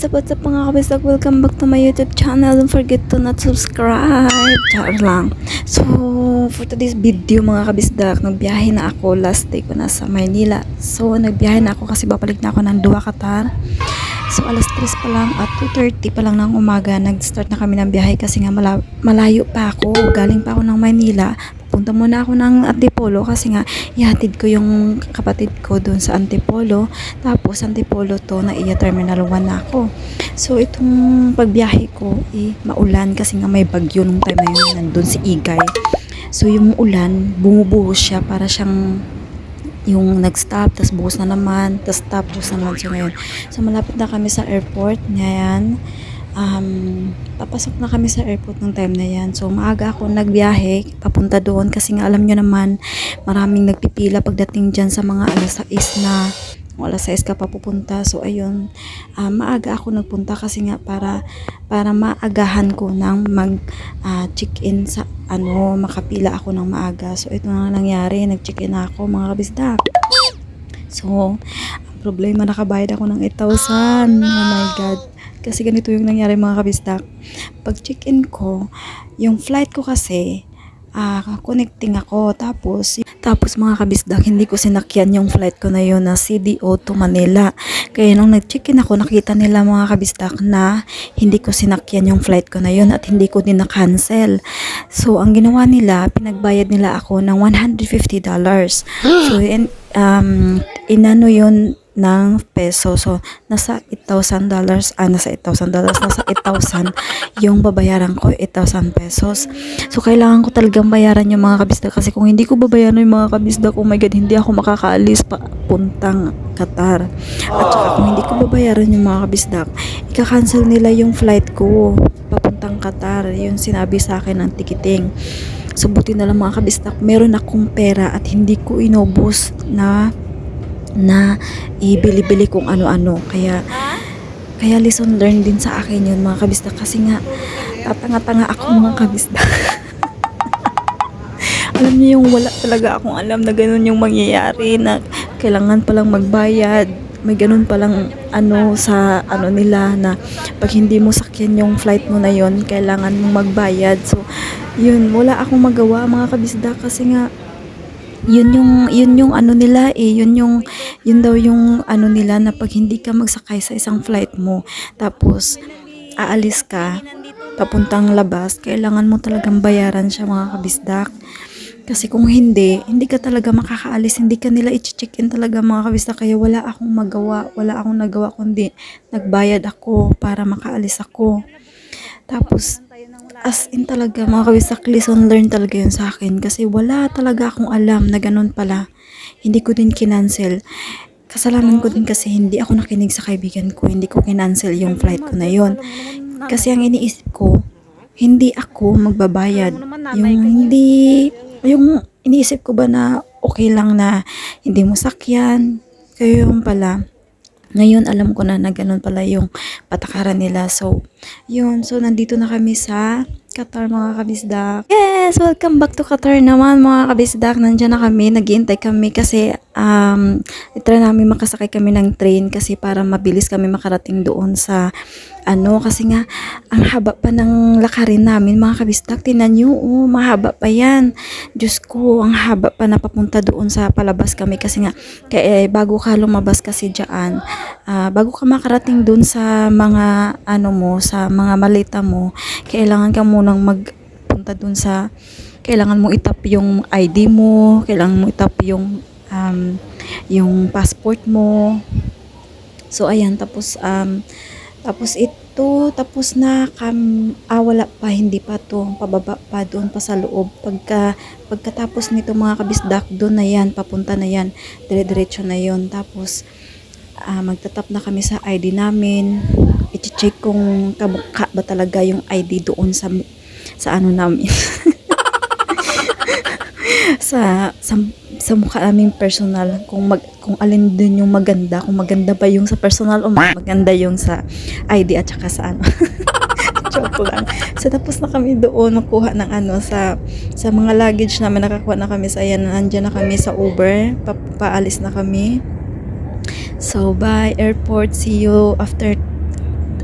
What's up, what's up mga kabisdak? Welcome back to my YouTube channel. Don't forget to not subscribe. Char lang. So, for today's video mga kabisdak, nagbiyahe na ako. Last day ko na sa Maynila. So, nagbiyahe na ako kasi babalik na ako ng Dua Qatar. So, alas 3 pa lang at 2.30 pa lang ng umaga, nag-start na kami ng biyahe kasi nga mala- malayo pa ako. Galing pa ako ng Maynila. Punta muna ako ng Antipolo kasi nga ihatid ko yung kapatid ko doon sa Antipolo. Tapos Antipolo to na iya Terminal 1 na ako. So itong pagbiyahe ko eh maulan kasi nga may bagyo nung time na yun nandun si Igay. So yung ulan bumubuhos siya para siyang yung nag-stop, tapos buhos na naman, tapos stop, buhos na naman siya ngayon. So, malapit na kami sa airport. Ngayon, um, papasok na kami sa airport ng time na yan. So, maaga ako nagbiyahe, papunta doon, kasi nga alam nyo naman, maraming nagpipila pagdating dyan sa mga alas 6 na kung alas 6 ka pa pupunta. So, ayun, ah, maaga ako nagpunta kasi nga para para maagahan ko ng mag ah, check-in sa ano, makapila ako ng maaga. So, ito na nangyari. Nag-check-in na ako, mga kabisda. So, problema, nakabayad ako ng 8,000. Oh, my God. Kasi ganito yung nangyari mga kabisdak. Pag check-in ko, yung flight ko kasi, ah, connecting ako. Tapos, tapos mga kabisdak, hindi ko sinakyan yung flight ko na yun na CDO to Manila. Kaya nung nag-check-in ako, nakita nila mga kabisdak na hindi ko sinakyan yung flight ko na yun at hindi ko din na-cancel. So, ang ginawa nila, pinagbayad nila ako ng $150. So, in, um, inano yun ng peso. So, nasa $8,000, ah, nasa $8,000, nasa 8,000 yung babayaran ko, 8,000 pesos. So, kailangan ko talagang bayaran yung mga kabisda kasi kung hindi ko babayaran yung mga kabisda, oh my God, hindi ako makakaalis pa puntang Qatar. At saka kung hindi ko babayaran yung mga kabisda, ika-cancel nila yung flight ko papuntang Qatar. Yung sinabi sa akin ng ticketing. So, buti na lang mga kabisdak, meron akong pera at hindi ko inubos na na ibili-bili kung ano-ano. Kaya, kaya lesson learned din sa akin yun mga kabisdak. Kasi nga, tatanga-tanga ako mga kabisdak. alam niyo yung wala talaga akong alam na ganun yung mangyayari na kailangan palang magbayad may ganun palang ano sa ano nila na pag hindi mo sakyan yung flight mo na yon kailangan mo magbayad so yun wala akong magawa mga kabisda kasi nga yun yung yun yung ano nila eh yun yung yun daw yung ano nila na pag hindi ka magsakay sa isang flight mo tapos aalis ka papuntang labas kailangan mo talagang bayaran siya mga kabisdak kasi kung hindi, hindi ka talaga makakaalis, hindi ka nila i-check-in talaga mga kabista. Kaya wala akong magawa, wala akong nagawa kundi nagbayad ako para makaalis ako. Tapos, as in talaga mga kabista, lesson learn talaga yun sa akin. Kasi wala talaga akong alam na ganun pala. Hindi ko din kinancel. Kasalanan ko din kasi hindi ako nakinig sa kaibigan ko. Hindi ko kinancel yung flight ko na yun. Kasi ang iniisip ko, hindi ako magbabayad. Yung hindi yung iniisip ko ba na okay lang na hindi mo sakyan. Kaya yung pala, ngayon alam ko na na ganun pala yung patakaran nila. So, yun. So, nandito na kami sa Qatar mga kabisdak. Yes! Welcome back to Qatar naman mga kabisdak. Nandiyan na kami. Naghihintay kami kasi um, try namin makasakay kami ng train kasi para mabilis kami makarating doon sa ano kasi nga ang haba pa ng lakarin namin mga kabisdak tinan nyo oh, mahaba pa yan. Diyos ko ang haba pa na papunta doon sa palabas kami kasi nga kaya, eh, bago ka lumabas kasi dyan ah, bago ka makarating doon sa mga ano mo sa mga malita mo kailangan ka munang magpunta doon sa kailangan mo itap yung ID mo kailangan mo itap yung um, yung passport mo so ayan tapos um, tapos ito, tapos na kam, ah, wala pa, hindi pa to, pababa pa doon pa sa loob. Pagka, pagkatapos nito mga kabisdak, doon na yan, papunta na yan, dire-diretso na yon Tapos, ah, magtatap na kami sa ID namin, i-check kung kamukha ba talaga yung ID doon sa, sa ano namin. sa, sa sa mukha naming personal kung mag kung alin din yung maganda kung maganda ba yung sa personal o maganda yung sa ID at saka sa ano joke lang so tapos na kami doon makuha ng ano sa sa mga luggage namin nakakuha na kami sa ayan nandiyan na kami sa Uber pa, paalis na kami so bye airport see you after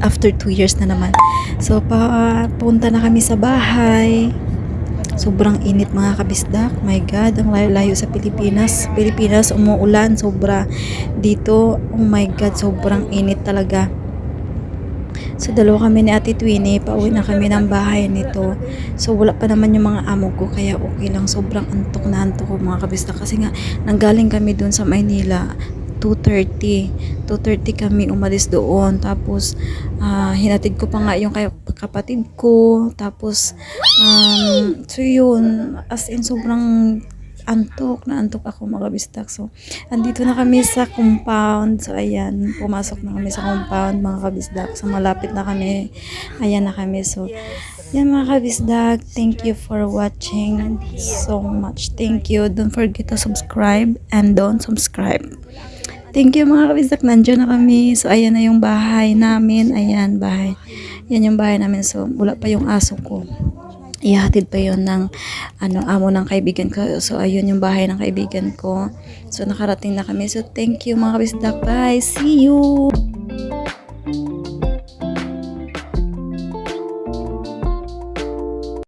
after 2 years na naman. So, pa, punta na kami sa bahay. Sobrang init mga kabisdak. My God, ang layo-layo sa Pilipinas. Pilipinas, umuulan. Sobra. Dito, oh my God, sobrang init talaga. So, dalawa kami ni Ate Twinnie. Pauwi na kami ng bahay nito. So, wala pa naman yung mga amo ko. Kaya okay lang. Sobrang antok na antok ko mga kabisdak. Kasi nga, nanggaling kami dun sa Maynila. 2.30. 2.30 kami umalis doon. Tapos, ah, hinatid ko pa nga yung kay- kapatid ko. Tapos, um, so yun. As in, sobrang antok na antok ako mga kabistak. So, andito na kami sa compound. So, ayan. Pumasok na kami sa compound mga kabisdak. So, malapit na kami. Ayan na kami. So, yan mga kabisdak. Thank you for watching so much. Thank you. Don't forget to subscribe and don't subscribe. Thank you mga kabisdak. Nandiyan na kami. So, ayan na yung bahay namin. Ayan, bahay. Yan yung bahay namin. So, wala pa yung aso ko. Ihatid pa yon ng ano, amo ng kaibigan ko. So, ayun yung bahay ng kaibigan ko. So, nakarating na kami. So, thank you mga kabisdak. Bye. See you.